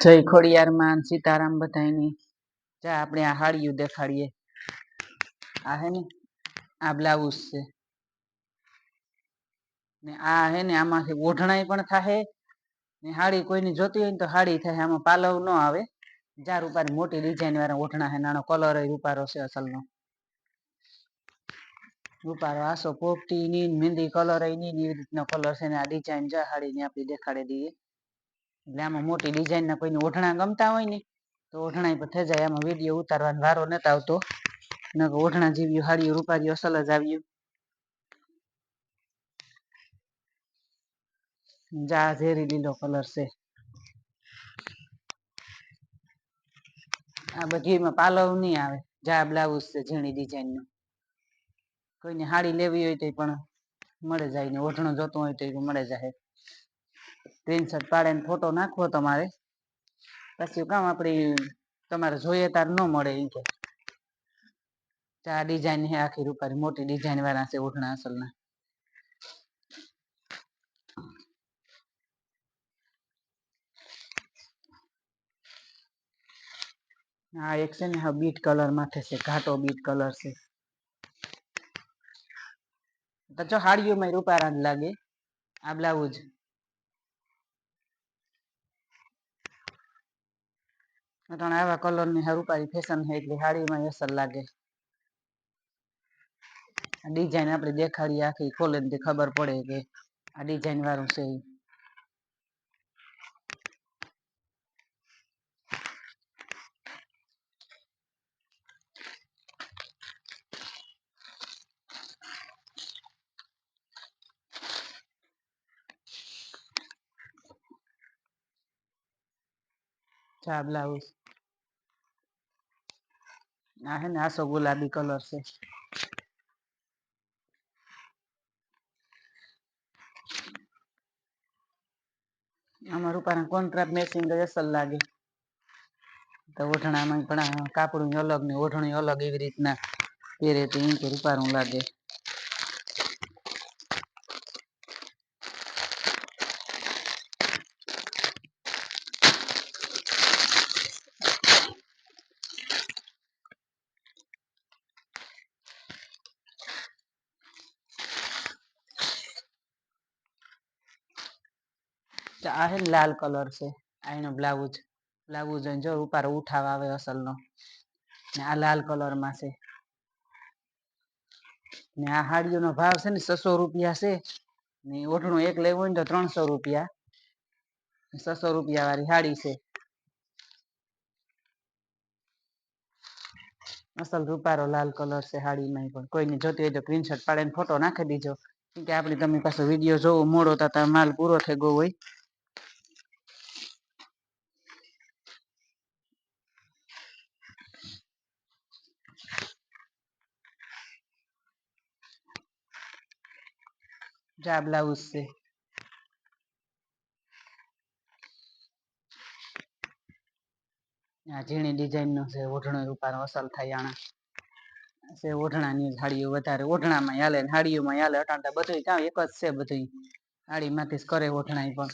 જય ખોડિયારમાં સીતારામ બધાયની. જા આપણે આ હાડિયું દેખાડીએ. આ હે ને, આ બ્લાઉઝ છે. ને આ હે ને આમાંથી ઓઢણાઈ પણ થાહે. ને હાડી કોઈની જોતી હોય ને તો હાડી થાય આમાં પાલવ ન આવે. જા રૂપારી મોટી ડિઝાઇન વાળા ઓઢણા હે, નાનો કલર રૂપારો છે અસલનો. રૂપારો આસો પોપટી ની મહેંદી કલરની ને એવી રીતનો કલર છે ને આ ડિઝાઇન જા હાડી ની આપણે દેખાડી દઈએ. એટલે આમાં મોટી ડિઝાઇન ના કોઈને ઓઢણા ગમતા હોય ને, તો ઓઢણા પર થઈ જાય. આમાં વીડિયો ઉતારવાનો વારો નતો આવતો. નકર ઓઢણા જેવી હાડીઓ રૂપારીઓ અસલ જ આવ્યું જા, ઝેરી લીલો કલર છે. આ બધી એમાં પાલવ નહીં આવે. જા, બ્લાઉઝ છે ઝીણી ડિઝાઇનનું કોઈને હાડી લેવી હોય તો પણ મળે જાય ને. ઓઢણો જોતો હોય તો મળે જાય. સ્ક્રીનશોટ પાડીને ફોટો નાખવો તમારે. પછી કામ આપણી તમારે જોઈએ તાર ન મળે એમ કે. આ ડિઝાઇન હે આખી રૂપારી, મોટી ડિઝાઇન વાળા છે ઓઢણા અસલના. આ એક છે ને હા બીટ કલર માથે છે, ઘાટો બીટ કલર છે. તો જો હાડીઓમાં રૂપારા જ લાગે, આ બ્લાઉઝ. અટાણે આવા કલરની રૂપારી ફેશન છે એટલે હાડીમાં અસર લાગે. ડિઝાઇન આપણે દેખાડીએ આખી ખોલે ખબર પડે કે આ ડિઝાઇન વાળું છે ચા બ્લાઉઝ. આ હે ને આસો ગુલાબી કલર છે. આમાં રૂપાના કોન્ટ્રાક્ટ મેચિંગ જ અસલ લાગે. તો ઓઢણામાં પણ કાપડું અલગ ને ઓઢણી અલગ એવી રીતના પહેરે તો એમ કે રૂપારું લાગે. આ હે લાલ કલર છે, આ બ્લાઉઝ. બ્લાઉઝ જો ઉપર ઉઠાવ આવે અસલનો. ને આ લાલ કલરમાં છે. ને આ હાડીઓનો ભાવ છે ને છસો રૂપિયા છે. ને ઓઢણું એક લેવું હોય તો ત્રણસો રૂપિયા. છસો રૂપિયા વાળી સાડી છે. અસલ રૂપારો લાલ કલર છે હાડીમાં પણ. કોઈને જોતી હોય તો સ્ક્રીનશોટ પાડીને ફોટો નાખી દીજો. કે આપણે તમે પાછો વીડિયો જોવો, મોડો થતા માલ પૂરો થઈ ગયો હોય. જા બ્લાઉઝ છે આ ઝીણી ડિઝાઇન નો છે ઓઢણો રૂપાનો અસલ થાય આણા છે ઓઢણાની હાડીઓ વધારે ઓઢણામાં હાલે હાડીઓમાં હાલે, અટાણતા બધું કામ એક જ છે બધું. હાડીમાંથી જ કરે ઓઢણાઈ પણ.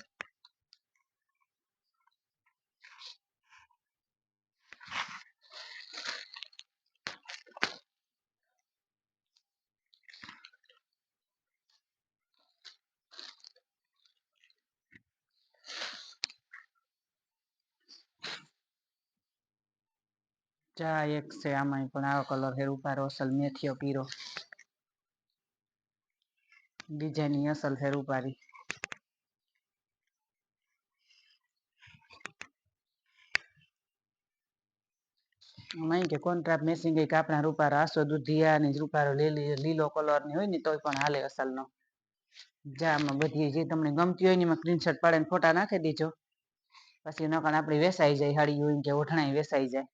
ચા એક છે આમાં પણ આવો કલર હે રૂપારો અસલ મેથીયો પીરો. બીજાની અસલ હેર રૂપારી. નહીં કે કોન્ટ્રાક્ટ મેસિંગ એક આપણા રૂપારો આસો દુધિયા ને રૂપારો લીલી કલરની હોય ને તોય પણ હાલે અસલનો. જા આમાં બધી જે તમને ગમતી હોય ને એમાં સ્ક્રીનશોટ પાડીને ફોટા નાખી દીજો. પછી નકર આપણી વેસાઈ જાય, હાડી હોય કે ઓઢણાઈ વેસાઈ જાય.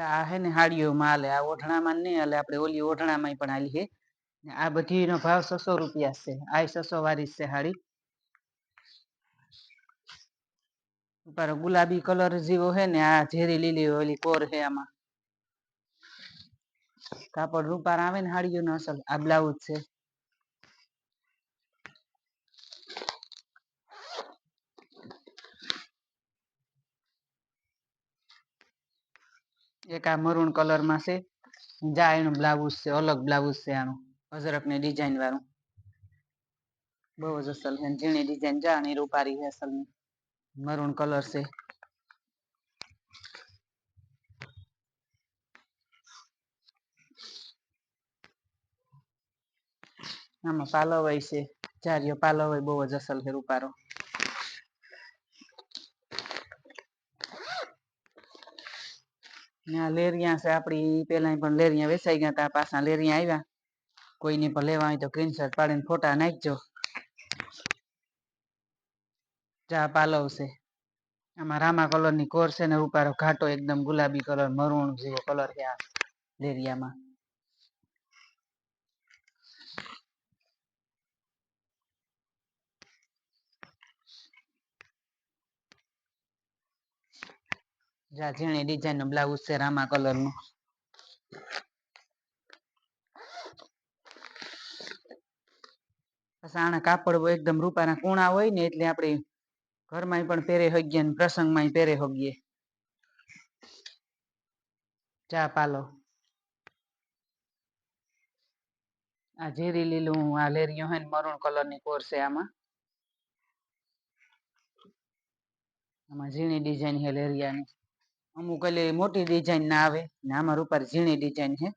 આ હે ને હાડીઓમાં હાલે, આ ઓઢણામાં નહીં હાલે, આપણે ઓલી ઓઢણામાં પણ હાલી હે આ બધી નો ભાવ છસો રૂપિયા છે આ છસો વાળી છે હાડી. ઉપર ગુલાબી કલર જેવો હે ને, આ ઝેરી લીલી ઓલી કોર હે આમાં. કાપડ રૂપાર આવે ને હાડીઓનો અસલ, આ બ્લાઉઝ છે. એક આ મરૂન કલરમાં છે. જા, એનું બ્લાઉઝ છે, અલગ બ્લાઉઝ છે આનું. અજરકની ડિઝાઇન વાળું. બહુ જ અસલ છે. ઝીણી ડિઝાઇન જા, અને રૂપારી છે અસલ મરૂન કલર છે. આમાં પાલવ છે. ચારિયો પાલવ બહુ જ અસલ છે રૂપારો. આ લેરિયા છે, આપડી પેલા પણ લેરિયા વેચાઈ ગયા હતા પાછા લેરિયા આવ્યા. કોઈની પણ લેવા હોય તો સ્ક્રીનશોટ પાડીને ફોટા નાખજો. ચા પાલવ છે. આમાં રામા કલરની કોર છે ને ઉપાડો ઘાટો એકદમ ગુલાબી કલર મરૂણ જેવો કલર છે આ લેરિયામાં. જા ડિઝાઇનનું બ્લાઉઝ છે રામા કલરનું પછી આના કાપડ એકદમ રૂપાના કૂણા હોય ને એટલે આપણે ઘરમાં પણ પહેરે હગીએ ને પ્રસંગમાં પહેરે હગીએ. ચા પાલો. આ ઝેરી લીલું આ લેરિયું ને મરૂણ કલરની કોર છે આમાં. આમાં ઝીણી ડિઝાઇન છે લેરિયાની. અમુક એટલે મોટી ડિઝાઇન ના આવે ને આમાં ઉપર ઝીણી ડિઝાઇન છે.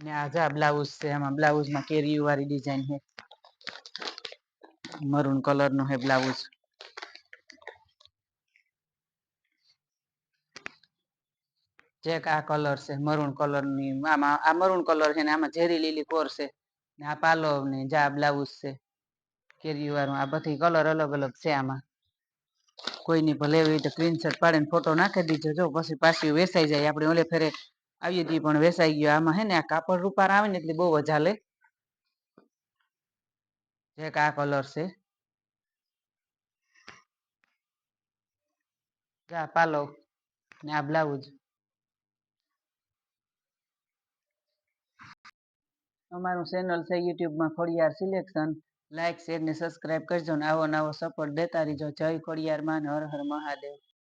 ને આ જા બ્લાઉઝ છે, આમાં બ્લાઉઝમાં કેરી વાળી ડિઝાઇન છે. મરૂન કલર નો છે બ્લાઉઝ ચેક આ કલર છે, મરૂન કલરની, આમાં, આ મરૂન કલર છે ને આમાં ઝેરી લીલી કોર છે. ને આ પાલો ને જા બ્લાઉઝ છે. કેરી વાળું, આ બધી કલર અલગ અલગ છે આમાં. કોઈની પણ લેવી હોય તો સ્ક્રીનશોટ પાડીને ફોટો નાખી દીધો, જો પછી પાછી વેસાઈ જાય. આપણે ઓલે ફેરે આવી હતી પણ વેસાઈ ગયો. આમાં હે ને આ કાપડ રૂપાર આવે ને એટલે બહુ મજા લે. જે આ કલર છે. આ પાલો ને આ બ્લાઉઝ અમારું ચેનલ છે યુટ્યુબમાં ખોડિયાર સિલેક્શન લાઇક શેર ને સબસ્ક્રાઇબ કરજો ને આવો નવો સપોર્ટ દેતા રહીજો. જય ખોડિયાર માં હર હર મહાદેવ.